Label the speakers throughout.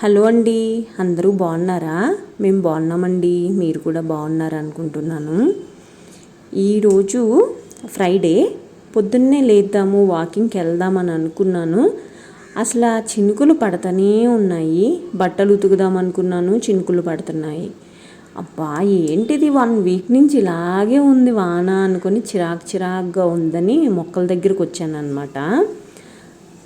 Speaker 1: Hello అండి అందరూ బాగున్నారా? మేము బాగున్నామండి మీరు కూడా బాగున్నారు అనుకుంటున్నాను. ఈరోజు ఫ్రైడే పొద్దున్నే లేద్దాము వాకింగ్కి వెళ్దామని అనుకున్నాను. అసలు ఆ చినుకులు పడతనే ఉన్నాయి. బట్టలు ఉతుకుదాం అనుకున్నాను చినుకులు పడుతున్నాయి. అబ్బా ఏంటిది? వన్ వీక్ నుంచి ఇలాగే ఉంది వాన అనుకొని చిరాకు చిరాకుగా ఉందని మొక్కల దగ్గరకు వచ్చాను అనమాట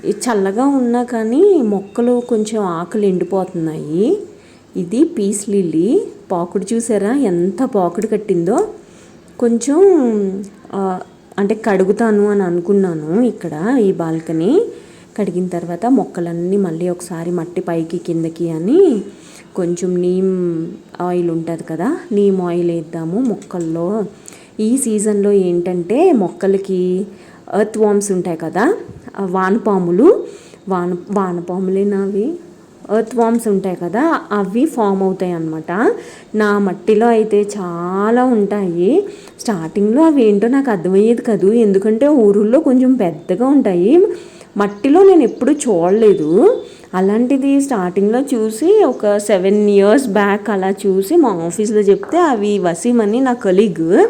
Speaker 1: చల్లగా ఉన్నా కానీ మొక్కలు కొంచెం ఆకులు ఎండిపోతున్నాయి. ఇది పీస్ లిల్లీ. పాకుడు చూసారా? ఎంత పాకుడు కట్టిందో. కొంచెం అంటే కడుగుతాను అని అనుకున్నాను ఇక్కడ ఈ బాల్కనీ. కడిగిన తర్వాత మొక్కలన్నీ మళ్ళీ ఒకసారి మట్టి పైకి కిందకి అని కొంచెం నీమ్ ఆయిల్ ఉంటుంది కదా నీమ్ ఆయిల్ వేద్దాము. మొక్కల్లో ఈ సీజన్లో ఏంటంటే మొక్కలకి ఎర్త్ వామ్స్ ఉంటాయి కదా వానపాములు. వాన వానపాములేనా అవి ఎర్త్ వామ్స్ ఉంటాయి కదా అవి ఫామ్ అవుతాయి అన్నమాట నా మట్టిలో అయితే చాలా ఉంటాయి. స్టార్టింగ్లో అవి ఏంటో నాకు అర్థమయ్యేది కాదు. ఎందుకంటే ఊరుల్లో కొంచెం పెద్దగా ఉంటాయి. మట్టిలో నేను ఎప్పుడు చూడలేదు. అలాంటిది స్టార్టింగ్లో చూసి ఒక సెవెన్ ఇయర్స్ బ్యాక్ అలా చూసి మా ఆఫీస్లో చెప్తే అవి వసీమని నా కలీగ్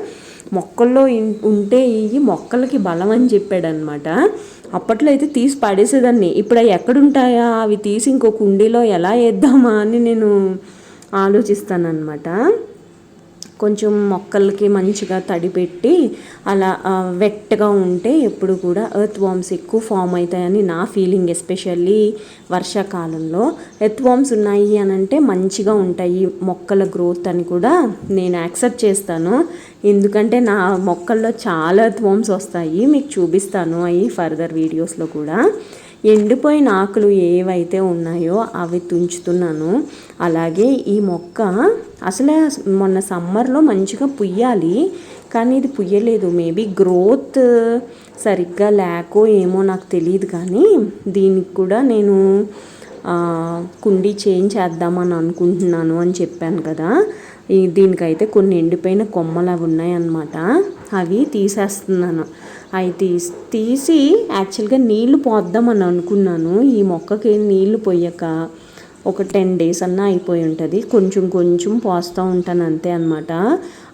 Speaker 1: మొక్కల్లో ఉంటే ఇవి మొక్కలకి బలం అని చెప్పాడనమాట అప్పట్లో అయితే తీసి పడేసేదాన్ని. ఇప్పుడు అవి ఎక్కడుంటాయా? అవి తీసి ఇంకో కుండీలో ఎలా వేద్దామా అని నేను ఆలోచిస్తానన్నమాట. కొంచెం మొక్కలకి మంచిగా తడి పెట్టి అలా వెట్గా ఉంటే ఎప్పుడు కూడా ఎర్త్ వామ్స్ ఎక్కువ ఫామ్ అవుతాయని నా ఫీలింగ్ ఎస్పెషల్లీ వర్షాకాలంలో. ఎర్త్ వామ్స్ ఉన్నాయి అని అంటే మంచిగా ఉంటాయి మొక్కల గ్రోత్ అని కూడా నేను యాక్సెప్ట్ చేస్తాను. ఎందుకంటే నా మొక్కల్లో చాలా ఎర్త్ వామ్స్ వస్తాయి మీకు చూపిస్తాను అవి ఫర్దర్ వీడియోస్లో కూడా. ఎండిపోయిన ఆకులు ఏవైతే ఉన్నాయో అవి తుంచుతున్నాను. అలాగే ఈ మొక్క అసలే మొన్న సమ్మర్లో మంచిగా పుయ్యాలి కానీ ఇది పుయ్యలేదు. మేబీ గ్రోత్ సరిగ్గా లేకో ఏమో నాకు తెలియదు కానీ దీనికి కూడా నేను కుండీ చేంజ్ చేద్దామని అనుకుంటున్నాను అని చెప్పాను కదా. దీనికైతే కొన్ని ఎండిపోయిన కొమ్మలు అవి ఉన్నాయన్నమాట. అవి తీసేస్తున్నాను. అవి తీసి తీసి యాక్చువల్గా నీళ్ళు పోద్దామని అనుకున్నాను. ఈ మొక్కకి నీళ్ళు పోయక ఒక టెన్ డేస్ అన్నా అయిపోయి ఉంటుంది. కొంచెం కొంచెం పోస్తూ ఉంటాను అంతే అనమాట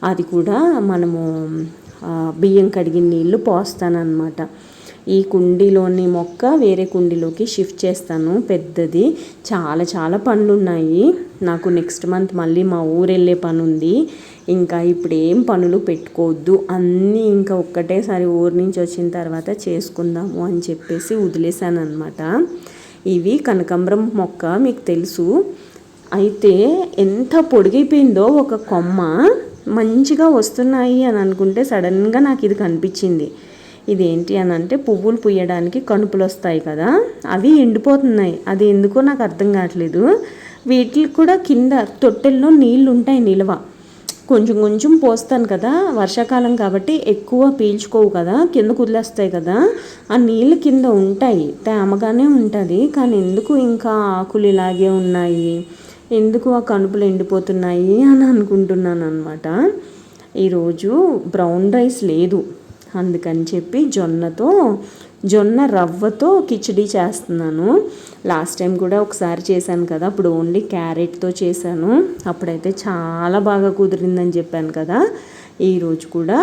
Speaker 1: అది కూడా మనము బియ్యం కడిగిన నీళ్ళు పోస్తానన్నమాట. ఈ కుండీలోని మొక్క వేరే కుండీలోకి షిఫ్ట్ చేస్తాను. పెద్దది. చాలా చాలా పనులు ఉన్నాయి నాకు నెక్స్ట్ మంత్ మళ్ళీ మా ఊరు వెళ్ళే పని ఉంది ఇంకా ఇప్పుడు ఏం పనులు పెట్టుకోవద్దు. అన్నీ ఇంకా ఒక్కటేసారి ఊరి నుంచి వచ్చిన తర్వాత చేసుకుందాము అని చెప్పేసి వదిలేశాను అనమాట ఇవి కనకాంబరం మొక్క మీకు తెలుసు. అయితే ఎంత పొడిగైపోయిందో ఒక కొమ్మ మంచిగా వస్తున్నాయి అని అనుకుంటే సడన్గా నాకు ఇది కనిపించింది. ఇదేంటి అని అంటే పువ్వులు పుయ్యడానికి కణుపులు వస్తాయి కదా అవి ఎండిపోతున్నాయి. అది ఎందుకో నాకు అర్థం కావట్లేదు. వీటికి కూడా కింద తొట్టెల్లో నీళ్ళు ఉంటాయి నిల్వ. కొంచెం కొంచెం పోస్తాను కదా వర్షాకాలం కాబట్టి ఎక్కువ పీల్చుకోవు కదా కింద కుదిలేస్తాయి కదా ఆ నీళ్ళు కింద ఉంటాయి తేమగానే ఉంటుంది. కానీ ఎందుకు ఇంకా ఆకులు ఇలాగే ఉన్నాయి? ఎందుకు ఆ కణుపులు ఎండిపోతున్నాయి అని అనుకుంటున్నాను అనమాట ఈరోజు బ్రౌన్ రైస్ లేదు. అందుకని చెప్పి జొన్నతో జొన్న రవ్వతో కిచడీ చేస్తున్నాను. లాస్ట్ టైం కూడా ఒకసారి చేశాను కదా అప్పుడు ఓన్లీ క్యారెట్తో చేశాను. అప్పుడైతే చాలా బాగా కుదిరిందని చెప్పాను కదా. ఈరోజు కూడా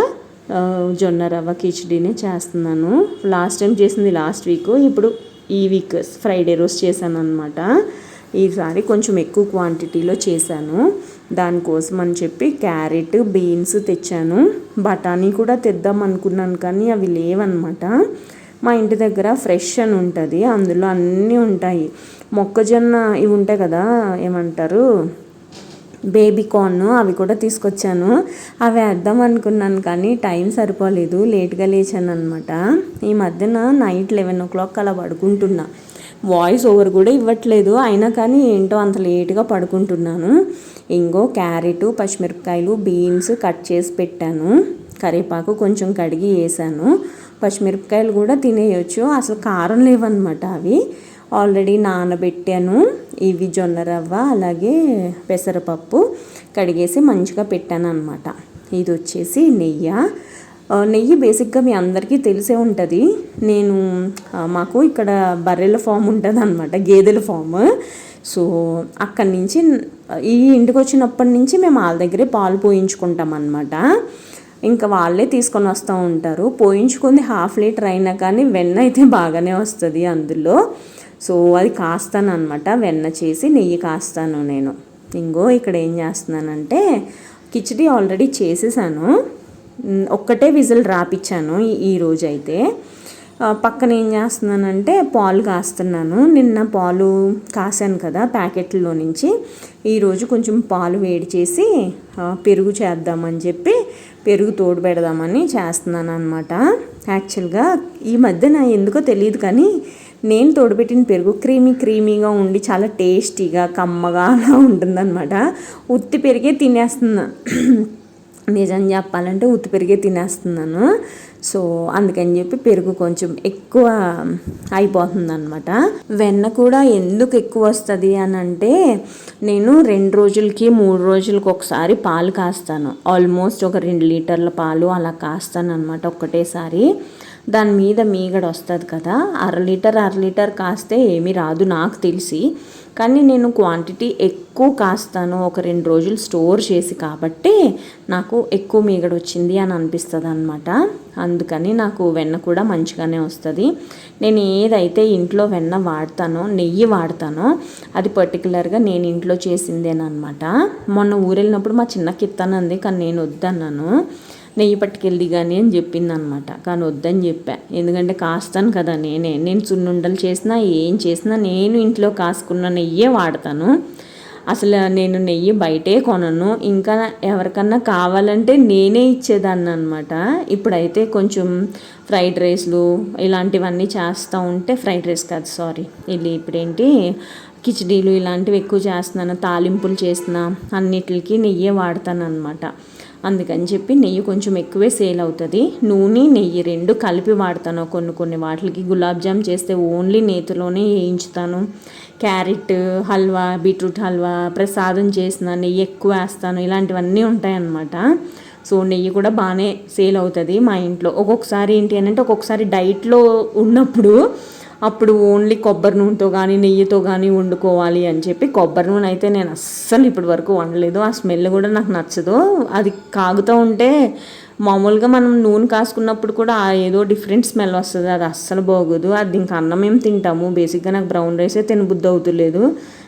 Speaker 1: జొన్న రవ్వ కిచడీనే చేస్తున్నాను. లాస్ట్ టైం చేసింది లాస్ట్ వీక్ ఇప్పుడు ఈ వీక్ ఫ్రైడే రోజు చేశాను అనమాట ఈసారి కొంచెం ఎక్కువ క్వాంటిటీలో చేశాను. దానికోసం అని చెప్పి క్యారెట్ బీన్స్ తెచ్చాను. బఠానీ కూడా తెద్దాం అనుకున్నాను కానీ అవి లేవన్నమాట. మా ఇంటి దగ్గర ఫ్రెష్ అని ఉంటుంది. అందులో అన్నీ ఉంటాయి. మొక్కజొన్న ఇవి ఉంటాయి కదా ఏమంటారు? బేబీ కార్న్ అవి కూడా తీసుకొచ్చాను. అవి వేద్దాం అనుకున్నాను కానీ టైం సరిపోలేదు. లేట్గా లేచాను అనమాట ఈ మధ్యన నైట్ లెవెన్ ఓ క్లాక్ అలా పడుకుంటున్నా. వాయిస్ ఓవర్ కూడా ఇవ్వట్లేదు. అయినా కానీ ఏంటో అంత లేట్గా పడుకుంటున్నాను. ఇంకో క్యారెట్ పచ్చిమిరపకాయలు బీన్స్ కట్ చేసి పెట్టాను. కరివేపాకు కొంచెం కడిగి వేసాను. పచ్చిమిరపకాయలు కూడా తినేయచ్చు. అసలు కారం లేవన్నమాట అవి. ఆల్రెడీ నానబెట్టాను. ఇవి జొన్న రవ్వ అలాగే పెసరపప్పు కడిగేసి మంచిగా పెట్టాను అనమాట ఇది వచ్చేసి నెయ్యి. నెయ్యి బేసిక్గా మీ అందరికీ తెలిసే ఉంటుంది. నేను మాకు ఇక్కడ బర్రెల ఫామ్ ఉంటుంది అనమాట గేదెల ఫామ్ సో అక్కడి నుంచి ఈ ఇంటికి వచ్చినప్పటి నుంచి మేము వాళ్ళ దగ్గరే పాలు పోయించుకుంటాం అనమాట ఇంకా వాళ్ళే తీసుకొని వస్తూ ఉంటారు. పోయించుకుంది హాఫ్ లీటర్ అయినా కానీ వెన్న అయితే బాగానే వస్తుంది అందులో. సో అది కాస్తాను అనమాట వెన్న చేసి నెయ్యి కాస్తాను నేను. ఇంకో ఇక్కడ ఏం చేస్తున్నానంటే కిచడీ ఆల్రెడీ చేసేసాను. ఒక్కటే విజిల్ రాపిచ్చాను ఈ- రోజు అయితే పక్కన ఏం చేస్తున్నానంటే పాలు కాస్తున్నాను. నిన్న పాలు కాసాను కదా ప్యాకెట్లో నుంచి. ఈరోజు కొంచెం పాలు వేడి చేసి పెరుగు చేద్దామని చెప్పి పెరుగు తోడు పెడదామని చేస్తున్నాను అనమాట యాక్చువల్గా ఈ మధ్యన ఎందుకో తెలియదు కానీ నేను తోడుపెట్టిన పెరుగు క్రీమీ క్రీమీగా ఉండి చాలా టేస్టీగా కమ్మగా అలా ఉంటుందన్నమాట. ఉత్తి పెరిగే తినేస్తున్నాను నిజం చెప్పాలంటే ఉత్తి పెరిగే తినేస్తున్నాను. సో అందుకని చెప్పి పెరుగు కొంచెం ఎక్కువ అయిపోతుంది అనమాట వెన్న కూడా ఎందుకు ఎక్కువ వస్తుంది అని అంటే నేను రెండు రోజులకి మూడు రోజులకి ఒకసారి పాలు కాస్తాను. ఆల్మోస్ట్ ఒక రెండు లీటర్ల పాలు అలా కాస్తాను అనమాట ఒక్కటేసారి. దాని మీద మీగడ వస్తుంది కదా అర లీటర్ అర లీటర్ కాస్తే ఏమీ రాదు నాకు తెలిసి. కానీ నేను క్వాంటిటీ ఎక్కువ కాస్తాను ఒక రెండు రోజులు స్టోర్ చేసి కాబట్టి నాకు ఎక్కువ మీగడ వచ్చింది అని అనిపిస్తుంది అనమాట అందుకని నాకు వెన్న కూడా మంచిగానే వస్తుంది. నేను ఏదైతే ఇంట్లో వెన్న వాడతానో నెయ్యి వాడతానో అది పర్టికులర్గా నేను ఇంట్లో చేసిందేనమాట మొన్న ఊరెళ్ళినప్పుడు మా చిన్న కిత్తానంది కానీ నేను వద్దన్నాను. నెయ్యి పట్టుకెళ్ళి కానీ అని చెప్పింది అనమాట కానీ వద్దని చెప్పా. ఎందుకంటే కాస్తాను కదా నేనే. నేను సున్నుండలు చేసినా ఏం చేసినా నేను ఇంట్లో కాసుకున్న నెయ్యే వాడతాను. అసలు నేను నెయ్యి బయటే కొనను. ఇంకా ఎవరికన్నా కావాలంటే నేనే ఇచ్చేదాన్ని అనమాట ఇప్పుడైతే కొంచెం ఫ్రైడ్ రైస్లు ఇలాంటివన్నీ చేస్తూ ఉంటే ఫ్రైడ్ రైస్ కాదు సారీ. ఇది ఇప్పుడేంటి? కిచడీలు ఇలాంటివి ఎక్కువ చేస్తున్నాను. తాలింపులు చేసిన అన్నిటికి నెయ్యే వాడతాను అనమాట అందుకని చెప్పి నెయ్యి కొంచెం ఎక్కువే సేల్ అవుతుంది. నూనె నెయ్యి రెండు కలిపి వాడతాను కొన్ని కొన్ని వాటికి గులాబ్ జామ్ చేస్తే ఓన్లీ నేతిలోనే వేయించుతాను. క్యారెట్ హల్వా బీట్రూట్ హల్వా ప్రసాదం చేసిన నెయ్యి ఎక్కువ వేస్తాను. ఇలాంటివన్నీ ఉంటాయన్నమాట. సో నెయ్యి కూడా బాగానే సేల్ అవుతుంది మా ఇంట్లో. ఒక్కొక్కసారి ఏంటి అని అంటే ఒక్కొక్కసారి డైట్లో ఉన్నప్పుడు అప్పుడు ఓన్లీ కొబ్బరి నూనెతో కానీ నెయ్యితో కానీ వండుకోవాలి అని చెప్పి కొబ్బరి నూనె అయితే నేను అస్సలు ఇప్పటి వరకు వండలేదు. ఆ స్మెల్ కూడా నాకు నచ్చదు. అది కాగుతూ ఉంటే మామూలుగా మనం నూనె కాసుకున్నప్పుడు కూడా ఆ ఏదో డిఫరెంట్ స్మెల్ వస్తుంది. అది అస్సలు బాగోదు. అది ఇంకా అన్నం ఏం తింటాము. బేసిక్గా నాకు బ్రౌన్ రైసే తినబుద్ధి అవుతులేదు.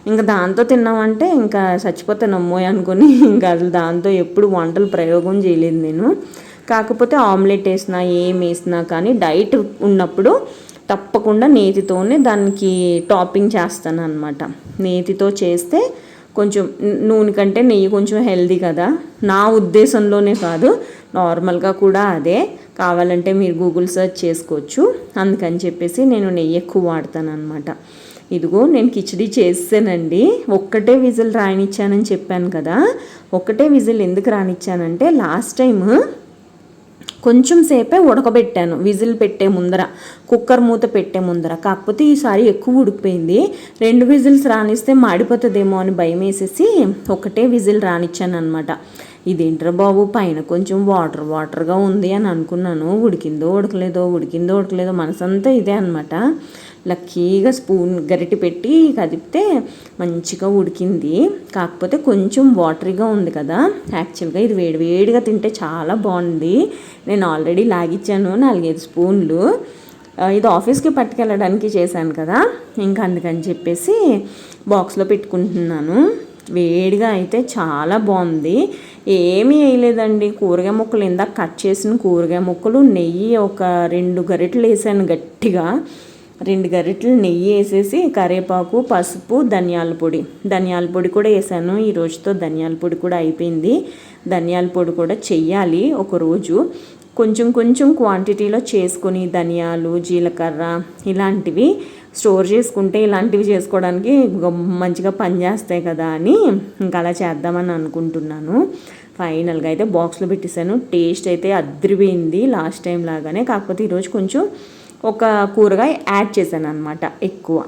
Speaker 1: ఇంకా దాంతో తిన్నామంటే ఇంకా చచ్చిపోతే అమ్మోయ్ అనుకుని ఇంకా అసలు దాంతో ఎప్పుడు వంటలు ప్రయోగం చేయలేదు నేను. కాకపోతే ఆమ్లెట్ వేసినా ఏం వేసినా కానీ డైట్ ఉన్నప్పుడు తప్పకుండా నేతితోనే దానికి టాపింగ్ చేస్తాను అనమాట నేతితో చేస్తే కొంచెం నూనె కంటే నెయ్యి కొంచెం హెల్దీ కదా. నా ఉద్దేశంలోనే కాదు నార్మల్గా కూడా అదే. కావాలంటే మీరు గూగుల్ సెర్చ్ చేసుకోవచ్చు. అందుకని చెప్పేసి నేను నెయ్యి ఎక్కువ వాడతాను అనమాట ఇదిగో నేను కిచడీ చేసానండి. ఒక్కటే విజిల్ రానిచ్చానని చెప్పాను కదా. ఒక్కటే విజిల్ ఎందుకు రానిచ్చానంటే లాస్ట్ టైం కొంచెం సేపే ఉడకబెట్టాను. విజిల్ పెట్టే ముందర కుక్కర్ మూత పెట్టే ముందర. కాకపోతే ఈసారి ఎక్కువ ఉడికిపోయింది. రెండు విజిల్స్ రానిస్తే మాడిపోతుందేమో అని భయం వేసేసి ఒకటే విజిల్ రానిచ్చాను అనమాట ఇదేంట్రా బాబు పైన కొంచెం వాటర్ వాటర్గా ఉంది అని అనుకున్నాను. ఉడికిందో ఉడకలేదో ఉడికిందో ఉడకలేదో మనసంతా ఇదే అనమాట లక్కీగా స్పూన్ గరిటె పెట్టి కదిపితే మంచిగా ఉడికింది. కాకపోతే కొంచెం వాటరీగా ఉంది కదా. యాక్చువల్గా ఇది వేడివేడిగా తింటే చాలా బాగుంది. నేను ఆల్రెడీ లాగిచ్చాను నాలుగైదు స్పూన్లు. ఇది ఆఫీస్కి పట్టుకెళ్ళడానికి చేశాను కదా. ఇంకా అందుకని చెప్పేసి బాక్స్లో పెట్టుకుంటున్నాను. వేడిగా అయితే చాలా బాగుంది. ఏమీ వేయలేదండి. కూరగాయ ముక్కలు ఇందాక కట్ చేసిన కూరగాయ ముక్కలు నెయ్యి ఒక రెండు గరిటలు వేసాను గట్టిగా. రెండు గరిటలు నెయ్యి వేసేసి కరివేపాకు పసుపు ధనియాల పొడి. ధనియాల పొడి కూడా వేసాను. ఈ రోజుతో ధనియాల పొడి కూడా అయిపోయింది. ధనియాల పొడి కూడా చెయ్యాలి ఒకరోజు. కొంచెం కొంచెం క్వాంటిటీలో చేసుకొని ధనియాలు జీలకర్ర ఇలాంటివి స్టోర్ చేసుకుంటే ఇలాంటివి చేసుకోవడానికి మంచిగా పనిచేస్తాయి కదా అని ఇంకా అలా చేద్దామని అనుకుంటున్నాను. ఫైనల్గా అయితే బాక్స్లో పెట్టేశాను. టేస్ట్ అయితే అద్రిపోయింది లాస్ట్ టైం లాగానే. కాకపోతే ఈరోజు కొంచెం ఒక కూరగాయ యాడ్ చేశాను అనమాట ఎక్కువ.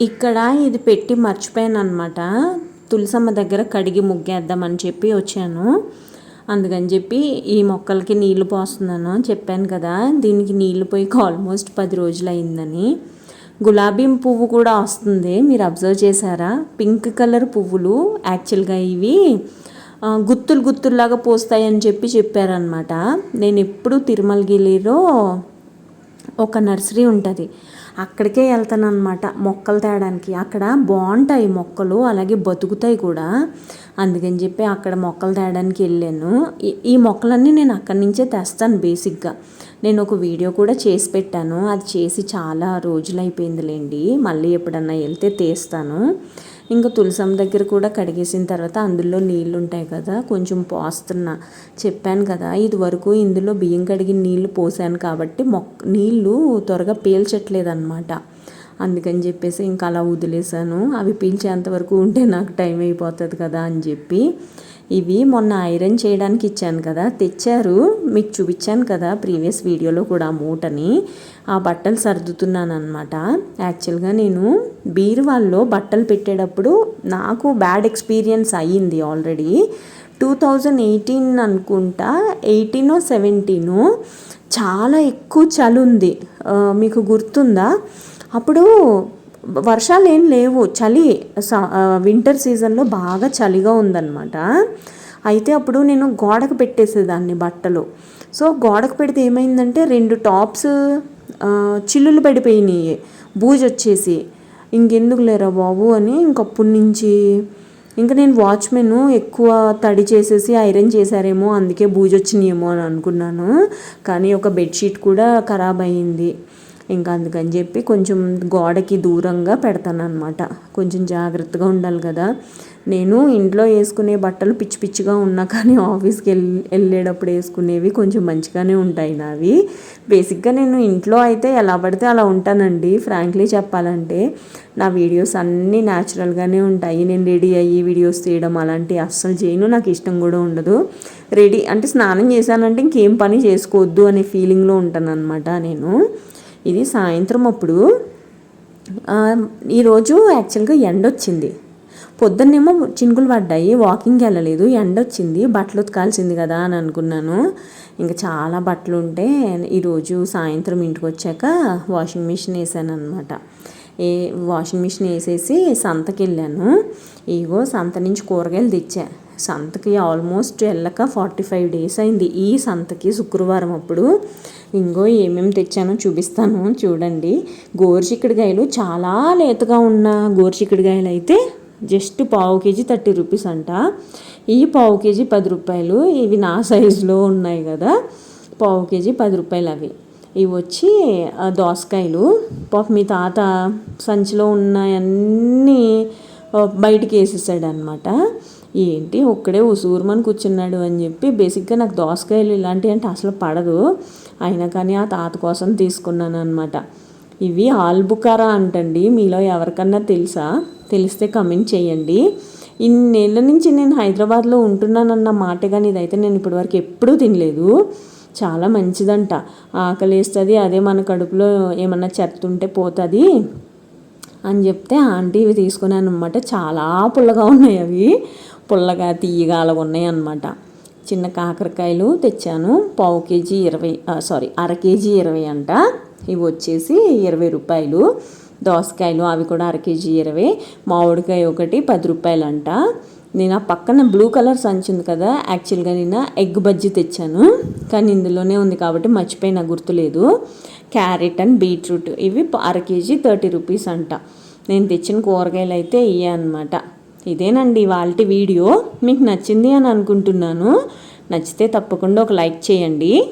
Speaker 1: ఇక్కడ ఇది పెట్టి మర్చిపోయాను అనమాట తులసమ్మ దగ్గర కడిగి ముగ్గేద్దామని చెప్పి వచ్చాను. అందుకని చెప్పి ఈ మొక్కలకి నీళ్ళు పోస్తున్నాను చెప్పాను కదా. దీనికి నీళ్ళు పోయి ఆల్మోస్ట్ పది రోజులు అయిందని గులాబీ పువ్వు కూడా వస్తుంది. మీరు అబ్జర్వ్ చేశారా? పింక్ కలర్ పువ్వులు యాక్చువల్గా ఇవి. గుత్తులు గుత్తుల్లాగా పోస్తాయని చెప్పి చెప్పారనమాట నేను ఎప్పుడు తిరుమలగిరిలో ఒక నర్సరీ ఉంటుంది. అక్కడికే వెళ్తాను అనమాట మొక్కలు తేడానికి. అక్కడ బాగుంటాయి మొక్కలు అలాగే బతుకుతాయి కూడా. అందుకని చెప్పి అక్కడ మొక్కలు తేడానికి వెళ్ళాను. ఈ- ఈ మొక్కలన్నీ నేను అక్కడి నుంచే తెస్తాను బేసిక్గా. నేను ఒక వీడియో కూడా చేసి పెట్టాను. అది చేసి చాలా రోజులు అయిపోయిందిలేండి మళ్ళీ ఎప్పుడన్నా వెళ్తే తీస్తాను. ఇంకా తులసం దగ్గర కూడా కడిగేసిన తర్వాత అందులో నీళ్ళు ఉంటాయి కదా కొంచెం పోస్తున్నా చెప్పాను కదా ఇది వరకు ఇందులో బియ్యం కడిగిన నీళ్ళు పోసాను కాబట్టి మొక్క నీళ్ళు త్వరగా పీల్చట్లేదు అనమాట అందుకని చెప్పేసి ఇంకా అలా వదిలేసాను. అవి పీల్చేంత వరకు ఉంటే నాకు టైం అయిపోతుంది కదా అని చెప్పి. ఇవి మొన్న ఐరన్ చేయడానికి ఇచ్చాను కదా తెచ్చారు. మీకు చూపించాను కదా ప్రీవియస్ వీడియోలో కూడా మూటని. ఆ బట్టలు సర్దుతున్నాను అనమాట యాక్చువల్గా నేను బీరువాల్లో బట్టలు పెట్టేటప్పుడు నాకు బ్యాడ్ ఎక్స్పీరియన్స్ అయ్యింది ఆల్రెడీ. టూ థౌజండ్ ఎయిటీన్ అనుకుంటా ఎయిటీనో సెవెంటీనో చాలా ఎక్కువ చలి ఉంది. మీకు గుర్తుందా? అప్పుడు వర్షాలు ఏం లేవు. చలి వింటర్ సీజన్లో బాగా చలిగా ఉందన్నమాట. అయితే అప్పుడు నేను గోడకు పెట్టేసేదాన్ని బట్టలు. సో గోడకు పెడితే ఏమైందంటే రెండు టాప్స్ చిల్లులు పడిపోయినాయి. బూజు వచ్చేసి. ఇంకెందుకు లేరా బాబు అని ఇంకప్పటి నుంచి ఇంకా నేను వాచ్మెన్ ఎక్కువ తడి చేసేసి ఐరన్ చేశారేమో అందుకే బూజు వచ్చినాయేమో అని అనుకున్నాను. కానీ ఒక బెడ్షీట్ కూడా ఖరాబ్ అయ్యింది ఇంకా అందుకని చెప్పి కొంచెం గోడకి దూరంగా పెడతాను అనమాట కొంచెం జాగ్రత్తగా ఉండాలి కదా. నేను ఇంట్లో వేసుకునే బట్టలు పిచ్చి పిచ్చిగా ఉన్నా కానీ ఆఫీస్కి వెళ్ళి వెళ్ళేటప్పుడు వేసుకునేవి కొంచెం మంచిగానే ఉంటాయి నావి. బేసిక్గా నేను ఇంట్లో అయితే ఎలా పడితే అలా ఉంటానండి. ఫ్రాంక్లీ చెప్పాలంటే నా వీడియోస్ అన్నీ న్యాచురల్గానే ఉంటాయి. నేను రెడీ అయ్యి వీడియోస్ తీయడం అలాంటివి అస్సలు చేయను. నాకు ఇష్టం కూడా ఉండదు. రెడీ అంటే స్నానం చేశానంటే ఇంకేం పని చేసుకోవద్దు అనే ఫీలింగ్లో ఉంటాను అనమాట నేను. ఇది సాయంత్రం అప్పుడు. ఈరోజు యాక్చువల్గా ఎండ వచ్చింది. పొద్దున్నేమో చినుకులు పడ్డాయి వాకింగ్కి వెళ్ళలేదు ఎండ వచ్చింది బట్టలు ఉతకాల్సింది కదా అని అనుకున్నాను. ఇంకా చాలా బట్టలు ఉంటే ఈరోజు సాయంత్రం ఇంటికి వచ్చాక వాషింగ్ మిషన్ వేసాను అనమాట ఏ వాషింగ్ మిషన్ వేసేసి సంతకి వెళ్ళాను ఇగో సంత నుంచి కూరగాయలు తెచ్చా. సంతకి ఆల్మోస్ట్ వెళ్ళక ఫార్టీ ఫైవ్ డేస్ అయింది. ఈ సంతకి శుక్రవారం అప్పుడు ఇంకో ఏమేమి తెచ్చానో చూపిస్తాను చూడండి. గోరుచిక్కుడుకాయలు చాలా లేతగా ఉన్న గోరుచిక్కుడుకాయలు అయితే జస్ట్ పావు కేజీ థర్టీ రూపీస్ అంట. ఈ పావు కేజీ పది రూపాయలు ఇవి నా సైజులో ఉన్నాయి కదా. పావు కేజీ పది రూపాయలు అవి. ఇవి వచ్చి దోసకాయలు. పాప మీ తాత సంచిలో ఉన్నాయన్నీ అన్నీ బయటికి వేసేసాడు అనమాట ఏంటి ఒక్కడే ఉసూరుమని కూర్చున్నాడు అని చెప్పి బేసిక్గా నాకు దోసకాయలు ఇలాంటివి అంటే అసలు పడదు. అయినా కానీ ఆ తాత కోసం తీసుకున్నాను అనమాట ఇవి ఆల్బుకారా అంటండి. మీలో ఎవరికన్నా తెలుసా? తెలిస్తే కమెంట్ చేయండి. ఇన్నేళ్ళ నుంచి నేను హైదరాబాద్లో ఉంటున్నానన్న మాట కానీ ఇదైతే నేను ఇప్పటివరకు ఎప్పుడూ తినలేదు. చాలా మంచిదంట. ఆకలి వేస్తుంది అదే మన కడుపులో ఏమన్నా చెత్త ఉంటే పోతుంది అని చెప్తే ఆంటీ ఇవి తీసుకున్నాను అనమాట చాలా పుల్లగా ఉన్నాయి అవి. పుల్లగా తీయగా అలా ఉన్నాయనమాట చిన్న కాకరకాయలు తెచ్చాను. పావు కేజీ ఇరవై సారీ అర కేజీ ఇరవై అంట. ఇవి వచ్చేసి ఇరవై రూపాయలు. దోసకాయలు అవి కూడా అర కేజీ ఇరవై. మామిడికాయ ఒకటి పది రూపాయలు అంట నేను ఆ పక్కన బ్లూ కలర్ సంచి ఉంది కదా యాక్చువల్గా నేను ఎగ్ బజ్జీ తెచ్చాను. కానీ ఇందులోనే ఉంది కాబట్టి మర్చిపోయిన గుర్తులేదు. క్యారెట్ అండ్ బీట్రూట్ ఇవి అర కేజీ థర్టీ రూపీస్ అంట. నేను తెచ్చిన కూరగాయలు అయితే ఇవే అనమాట ఇదేనండి వాళ్ళ వీడియో. మీకు నచ్చింది అని అనుకుంటున్నాను. నచ్చితే తప్పకుండా ఒక లైక్ చేయండి.